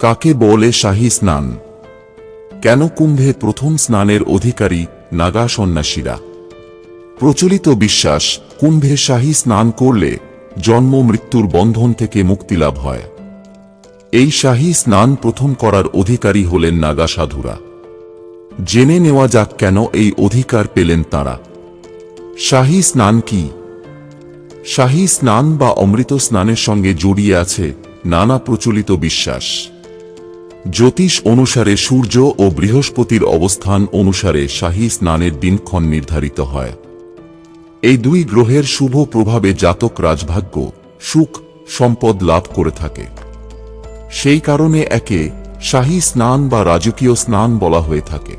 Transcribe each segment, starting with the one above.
কাকে বলে শাহী স্নান? কেন কুম্ভে প্রথম স্নানের অধিকারী নাগা সন্ন্যাসীরা? প্রচলিত বিশ্বাস, কুম্ভে শাহী স্নান করলে জন্ম মৃত্যুর বন্ধন থেকে মুক্তি লাভ হয়। এই শাহী স্নান প্রথম করার অধিকারী হলেন নাগা সাধুরা। জেনে নেওয়া যাক কেন এই অধিকার পেলেন তারা। শাহী স্নান কি? শাহী স্নান বা অমৃত স্নানের সঙ্গে জড়িয়ে আছে নানা প্রচলিত বিশ্বাস। জ্যোতিষ অনুসারে সূর্য ও বৃহস্পতির অবস্থান অনুসারে শাহী স্নানের দিনক্ষণ নির্ধারিত হয়। এই দুই গ্রহের শুভ প্রভাবে জাতক রাজভাগ্য, সুখ, সম্পদ লাভ করে থাকে। সেই কারণে একে শাহী স্নান বা রাজকীয় স্নান বলা হয়ে থাকে।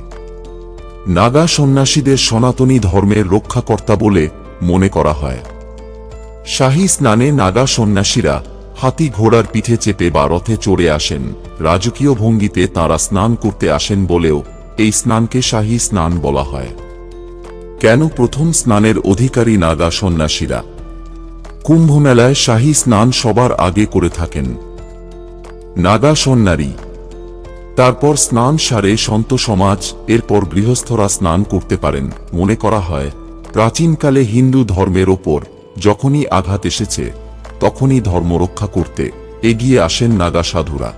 নাগা সন্ন্যাসীদের সনাতনী ধর্মের রক্ষাকর্তা বলে মনে করা হয়। শাহী স্নানে নাগা সন্ন্যাসীরা হাতি ঘোড়ার পিঠে চেপে বা রথে চড়ে আসেন। রাজকীয় ভঙ্গিতে তাঁরা স্নান করতে আসেন বলেও এই স্নানকে শাহী স্নান বলা হয়। কেন প্রথম স্নানের অধিকারী নাগা সন্ন্যাসীরা? কুম্ভ মেলায় শাহী স্নান সবার আগে করে থাকেন। নাগা সন্ন্যারী। তারপর স্নান সারে সন্ত সমাজ, এরপর গৃহস্থরা স্নান করতে পারেন, মনে করা হয়। প্রাচীনকালে হিন্দু ধর্মের ওপর যখনই আঘাত এসেছে তখনই ধর্ম রক্ষা করতে এগিয়ে আসেন নাগা সাধুরা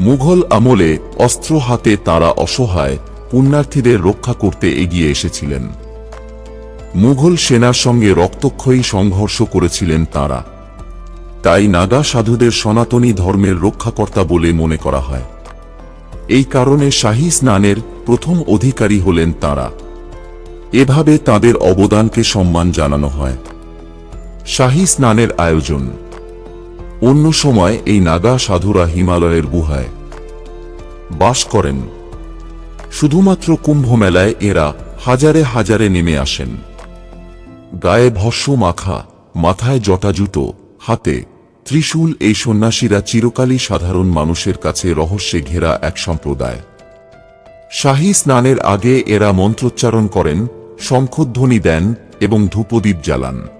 মুঘল আমলে অস্ত্র হাতে তারা অসহায় পুণ্যার্থীদের রক্ষা করতে এগিয়ে এসেছিলেন। মুঘল সেনার সঙ্গে রক্তক্ষয়ী সংঘর্ষ করেছিলেন তারা। তাই নাগা সাধুদের সনাতনী ধর্মের রক্ষাকর্তা বলে মনে করা হয়। এই কারণে শাহী স্নানের প্রথম অধিকারী হলেন তারা। এভাবে তাদের অবদানকে সম্মান জানানো হয়। শাহী স্নানের আয়োজন। অন্য সময় এই নাগা সাধুরা হিমালয়ের গুহায় বাস করেন। শুধুমাত্র কুম্ভ মেলায় এরা হাজারে হাজারে নেমে আসেন। গায়ে ভস্য মাখা, মাথায় জটাজুটো, হাতে ত্রিশূল এই সন্ন্যাসীরা চিরকালই সাধারণ মানুষের কাছে রহস্যে ঘেরা এক সম্প্রদায়। শাহী স্নানের আগে এরা মন্ত্রোচ্চারণ করেন, শঙ্খধ্বনি দেন এবং ধূপদীপ জ্বালান।